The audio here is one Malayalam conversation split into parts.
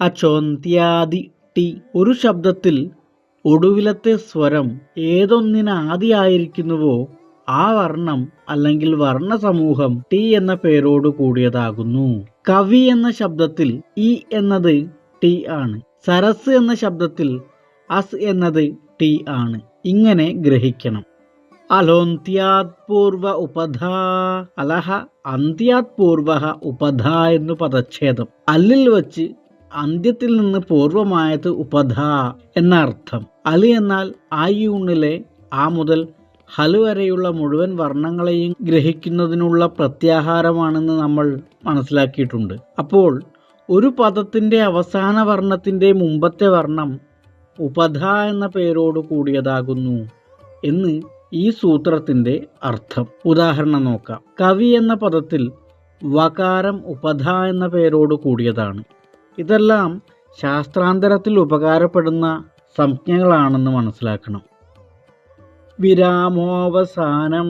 അചോന്ത്യാദി ടി ഒരു ശബ്ദത്തിൽ ഒടുവിലത്തെ സ്വരം ഏതൊന്നിന് ആദിയായിരിക്കുന്നുവോ ആ വർണം അല്ലെങ്കിൽ വർണ സമൂഹം ടി എന്ന പേരോട് കൂടിയതാകുന്നു. കവി എന്ന ശബ്ദത്തിൽ ഇ എന്നത് ടി ആണ്. സരസ് എന്ന ശബ്ദത്തിൽ അസ് എന്നത് ടി ആണ്. ഇങ്ങനെ ഗ്രഹിക്കണം. അലോന്ത്യാത് പൂർവ ഉപധാ അലഹ അന്ത്യാത് പൂർവ ഉപധ എന്നു പദച്ഛേദം. അല്ലിൽ വച്ച് അന്ത്യത്തിൽ നിന്ന് പൂർവമായത് ഉപധ എന്ന അർത്ഥം അലി എന്നാൽ ആയൂണിലെ ആ മുതൽ ഹൽ വരെയുള്ള മുഴുവൻ വർണങ്ങളെയും ഗ്രഹിക്കുന്നതിനുള്ള പ്രത്യാഹാരമാണെന്ന് നമ്മൾ മനസ്സിലാക്കിയിട്ടുണ്ട്. അപ്പോൾ ഒരു പദത്തിന്റെ അവസാന വർണത്തിന്റെ മുമ്പത്തെ വർണം ഉപധ എന്ന പേരോട് കൂടിയതാകുന്നു എന്ന് ഈ സൂത്രത്തിന്റെ അർത്ഥം. ഉദാഹരണം നോക്കാം. കവി എന്ന പദത്തിൽ വകാരം ഉപധ എന്ന പേരോട് കൂടിയതാണ്. ഇതെല്ലാം ശാസ്ത്രാന്തരത്തിൽ ഉപകാരപ്പെടുന്ന സംജ്ഞകളാണെന്ന് മനസ്സിലാക്കണം. വിരാമോവസാനം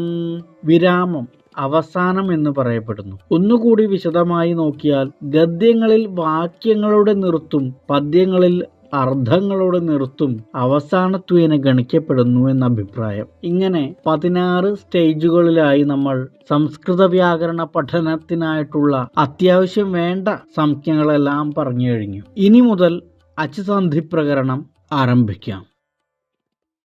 വിരാമം അവസാനം എന്ന് പറയപ്പെടുന്നു. ഒന്നുകൂടി വിശദമായി നോക്കിയാൽ ഗദ്യങ്ങളിൽ വാക്യങ്ങളുടെ നിർത്തും പദ്യങ്ങളിൽ അർത്ഥങ്ങളുടെ നിർത്തും അവസാനത്വേന ഗണിക്കപ്പെടുന്നു എന്ന അഭിപ്രായം. ഇങ്ങനെ പതിനാറ് സ്റ്റേജുകളിലായി നമ്മൾ സംസ്കൃത വ്യാകരണ പഠനത്തിനായിട്ടുള്ള അത്യാവശ്യം വേണ്ട സംഖ്യകളെല്ലാം പറഞ്ഞു കഴിഞ്ഞു. ഇനി മുതൽ അച്ചുസന്ധി പ്രകരണം ആരംഭിക്കാം.